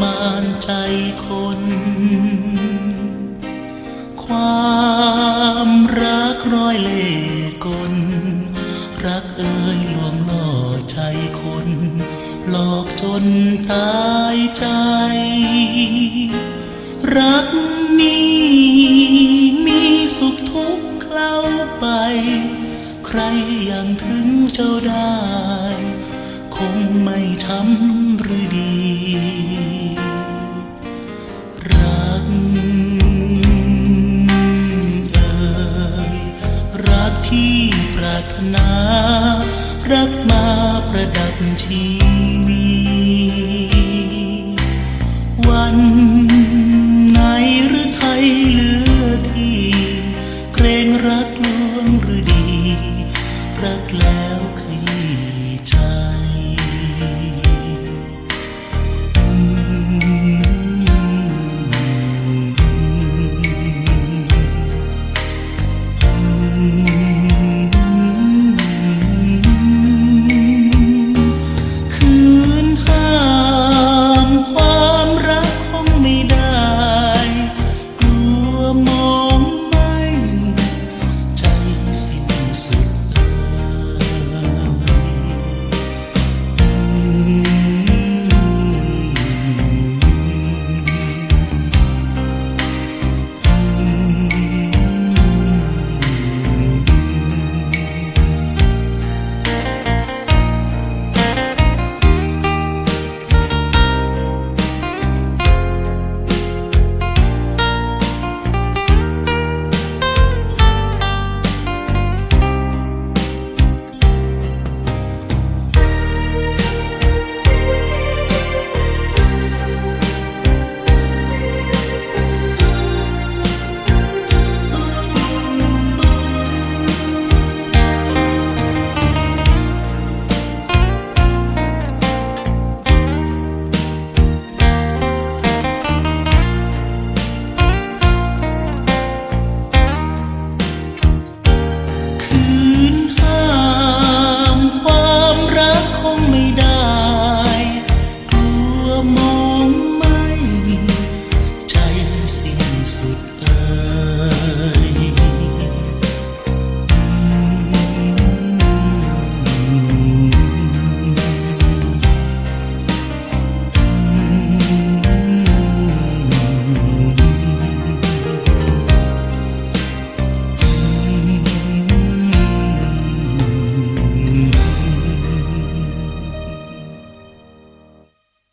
มานใจคน ความรักร้อยเล่ห์กล รักเอ่ยลวงล่อใจคน หลอกจนตายใจ รักนี้มีสุขทุกข์เคล้าไป ใครยังถึงเจ้าได้ คงไม่ช้ำ นา รักมาประดับชีวีวันไหนหรือไทยเหลือที่เกรงรักล้วงหรือดี รักแล้วขยี้ sleep.